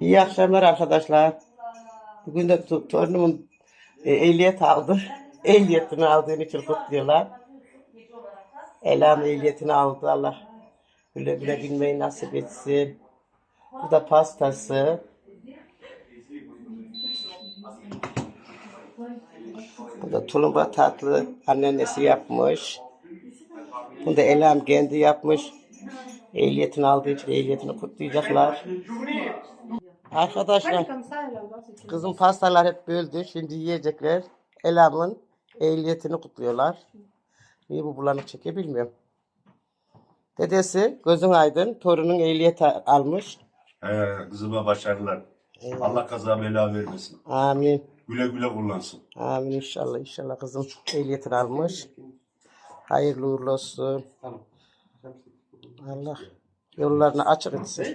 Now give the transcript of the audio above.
İyi akşamlar arkadaşlar. Bugün de to- torunumun e, ehliyet aldı. Ehliyetini aldığın için kutluyorlar. Elam ehliyetini aldı Allah. Güle güle bilmeyi nasip etsin. Bu da pastası. Bu da tulumba tatlı anneannesi yapmış. Bunu da Elam kendi yapmış. Ehliyetini aldığı için ehliyetini kutlayacaklar. Arkadaşlar kızım pastalar hep böldü. Şimdi yiyecekler. Elam'ın ehliyetini kutluyorlar. Niye bu bulanık çekiyor bilmiyorum. Dedesi gözün aydın torunun ehliyet almış. Ee, kızıma başarılar. Allah kaza bela vermesin. Amin. Güle güle kullansın. Amin inşallah inşallah kızım ehliyetini almış. Hayırlı uğurlu olsun. alloh yo'llarini ochiq etsin.